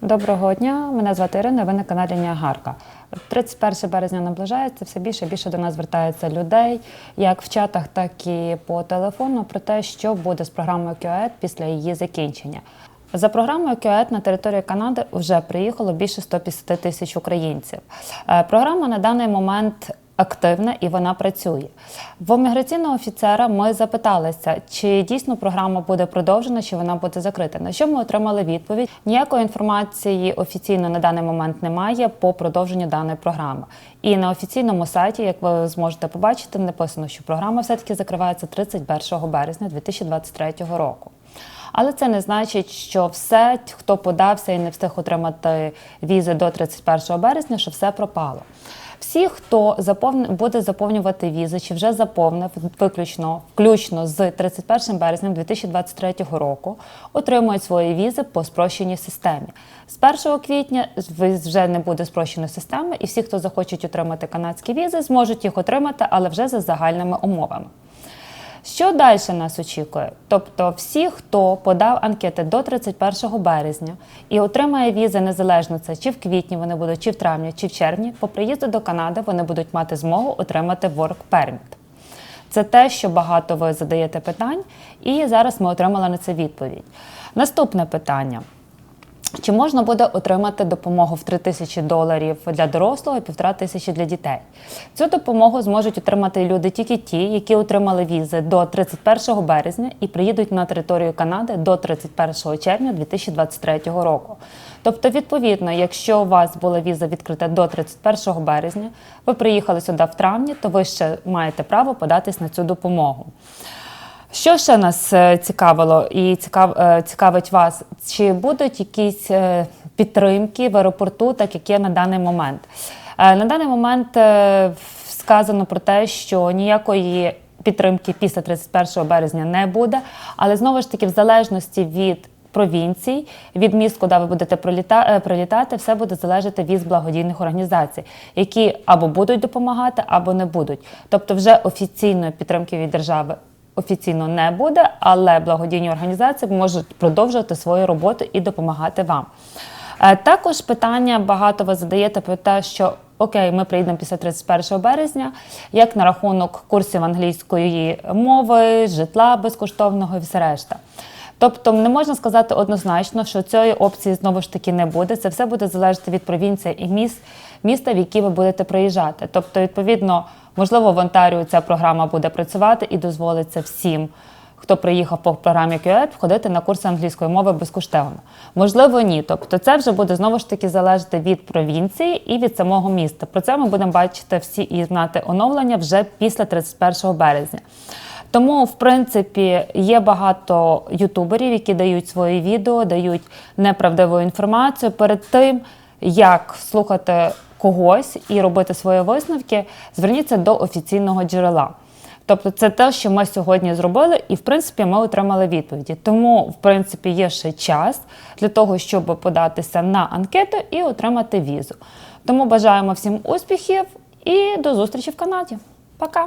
Доброго дня, мене звати Ірина. Ви на каналі Ніагарка. 31 березня наближається. Все більше і більше до нас звертається людей, як в чатах, так і по телефону, про те, що буде з програмою QED після її закінчення. За програмою QED на територію Канади вже приїхало більше 150 тисяч українців. Е, Програма на даний момент активна і вона працює. В міграційного офіцера ми запиталися, чи дійсно програма буде продовжена, чи вона буде закрита. На що ми отримали відповідь? Ніякої інформації офіційно на даний момент немає по продовженню даної програми. І на офіційному сайті, як ви зможете побачити, написано, що програма все-таки закривається 31 березня 2023 року. Але це не значить, що все, хто подався і не встиг отримати візи до 31 березня, що все пропало. Всі, хто заповн... буде заповнювати візи, чи вже заповнив виключно, включно з 31 березня 2023 року, отримують свої візи по спрощеній системі. З 1 квітня вже не буде спрощеної системи, і всі, хто захочуть отримати канадські візи, зможуть їх отримати, але вже за загальними умовами. Що далі нас очікує? Тобто, всі, хто подав анкети до 31 березня і отримає візи незалежно це чи в квітні вони будуть, чи в травні, чи в червні, по приїзду до Канади вони будуть мати змогу отримати work permit. Це те, що багато ви задаєте питань, і зараз ми отримали на це відповідь. Наступне питання. Чи можна буде отримати допомогу в 3 тисячі доларів для дорослого і півтора тисячі для дітей? Цю допомогу зможуть отримати люди тільки ті, які отримали візи до 31 березня і приїдуть на територію Канади до 31 червня 2023 року. Тобто, відповідно, якщо у вас була віза відкрита до 31 березня, ви приїхали сюди в травні, то ви ще маєте право податись на цю допомогу. Що ще нас е, цікавило і цікав, е, цікавить вас? Чи будуть якісь е, підтримки в аеропорту, так як є на даний момент? На даний момент сказано про те, що ніякої підтримки після 31 березня не буде, але знову ж таки, в залежності від провінцій, від міст, куди ви будете е, прилітати, все буде залежати від благодійних організацій, які або будуть допомагати, або не будуть. Тобто, вже офіційної підтримки від держави офіційно не буде, але благодійні організації можуть продовжувати свою роботу і допомагати вам. Е, Також питання багато ви задаєте про те, що окей, ми приїдемо після 31 березня, як на рахунок курсів англійської мови, житла безкоштовного і все решта. Тобто не можна сказати однозначно, що цієї опції знову ж таки не буде. Це все буде залежати від провінції і міст, міста, в які ви будете приїжджати. Тобто, відповідно, можливо, в Онтаріо ця програма буде працювати і дозволиться всім, хто приїхав по програмі QED, входити на курси англійської мови безкоштовно. Можливо, ні. Тобто, це вже буде знову ж таки залежати від провінції і від самого міста. Про це ми будемо бачити всі і знати оновлення вже після 31 березня. Тому, в принципі, є багато ютуберів, які дають свої відео, дають неправдиву інформацію. Перед тим, як слухати когось і робити свої висновки, зверніться до офіційного джерела. Тобто, це те, що ми сьогодні зробили, і в принципі ми отримали відповіді. Тому, в принципі, є ще час для того, щоб податися на анкету і отримати візу. Тому бажаємо всім успіхів і до зустрічі в Канаді. Пока!